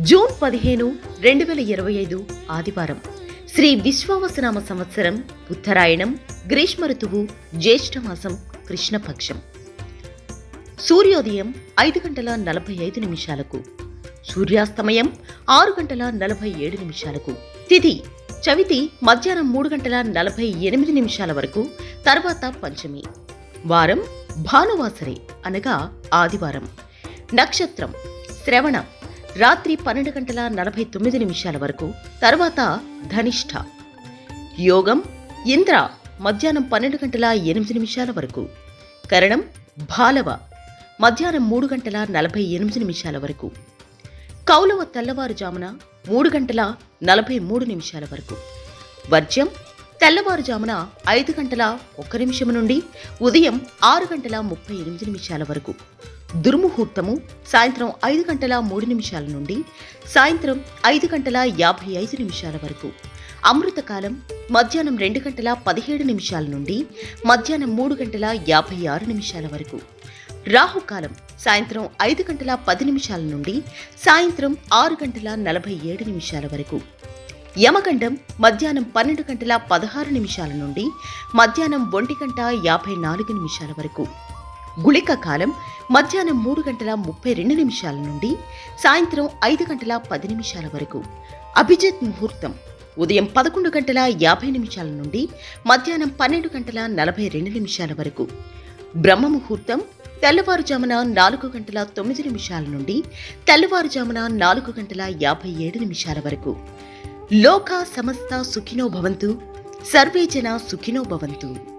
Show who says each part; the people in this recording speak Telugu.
Speaker 1: జూన్ పదిహేను రెండు వేల ఇరవై ఐదు ఆదివారం. శ్రీ విశ్వావసనామ సంవత్సరం ఉత్తరాయణం గ్రీష్మ ఋతువు జ్యేష్ఠమాసం కృష్ణపక్షం. సూర్యోదయం ఐదు గంటల నలభై ఐదు నిమిషాలకు. సూర్యాస్తమయం ఆరు గంటల నలభై ఏడు నిమిషాలకు. తిథి చవితి మధ్యాహ్నం మూడు గంటల నలభై ఎనిమిది నిమిషాల వరకు తర్వాత పంచమి. వారం భానువాసరి అనగా ఆదివారం. నక్షత్రం శ్రవణ రాత్రి పన్నెండు గంటల నలభై తొమ్మిది నిమిషాల వరకు తర్వాత ధనిష్ఠ యోగం ఇంద్ర మధ్యాహ్నం పన్నెండు గంటల ఎనిమిది నిమిషాల వరకు. కరణం బాలవ మధ్యాహ్నం మూడు గంటల నలభై ఎనిమిది నిమిషాల వరకు. కౌలవ తెల్లవారుజామున మూడు గంటల నలభై మూడు నిమిషాల వరకు. వర్జ్యం తెల్లవారుజామున ఐదు గంటల ఒక్క నిమిషం నుండి ఉదయం ఆరు గంటల ముప్పై ఎనిమిది నిమిషాల వరకు. దుర్ముహూర్తము సాయంత్రం ఐదు గంటల మూడు నిమిషాల నుండి సాయంత్రం ఐదు గంటల యాభై ఐదు నిమిషాల వరకు. అమృతకాలం మధ్యాహ్నం రెండు గంటల పదిహేడు నిమిషాల నుండి మధ్యాహ్నం మూడు గంటల యాభై ఆరు నిమిషాల వరకు. రాహుకాలం సాయంత్రం ఐదు గంటల పది నిమిషాల నుండి సాయంత్రం ఆరు గంటల నలభై ఏడు నిమిషాల వరకు. యమగండం మధ్యాహ్నం పన్నెండు గంటల పదహారు నిమిషాల నుండి మధ్యాహ్నం ఒంటి గంట యాభై నాలుగు నిమిషాల వరకు. గుళిక కాలం మధ్యాహ్నం మూడు గంటల ముప్పై రెండు నిమిషాల నుండి సాయంత్రం ఐదు గంటల పది నిమిషాల వరకు. అభిజిత్ ముహూర్తం. ఉదయం పదకొండు గంటల యాభై నిమిషాల నుండి మధ్యాహ్నం పన్నెండు గంటల నలభై రెండు నిమిషాల వరకు. బ్రహ్మ ముహూర్తం తెల్లవారుజామున నాలుగు గంటల తొమ్మిది నిమిషాల నుండి తెల్లవారుజామున నాలుగు గంటల యాభై ఏడు నిమిషాల వరకు. లోక సమస్త సుఖినో భవంతు. సర్వే జన సుఖినో భవంతు.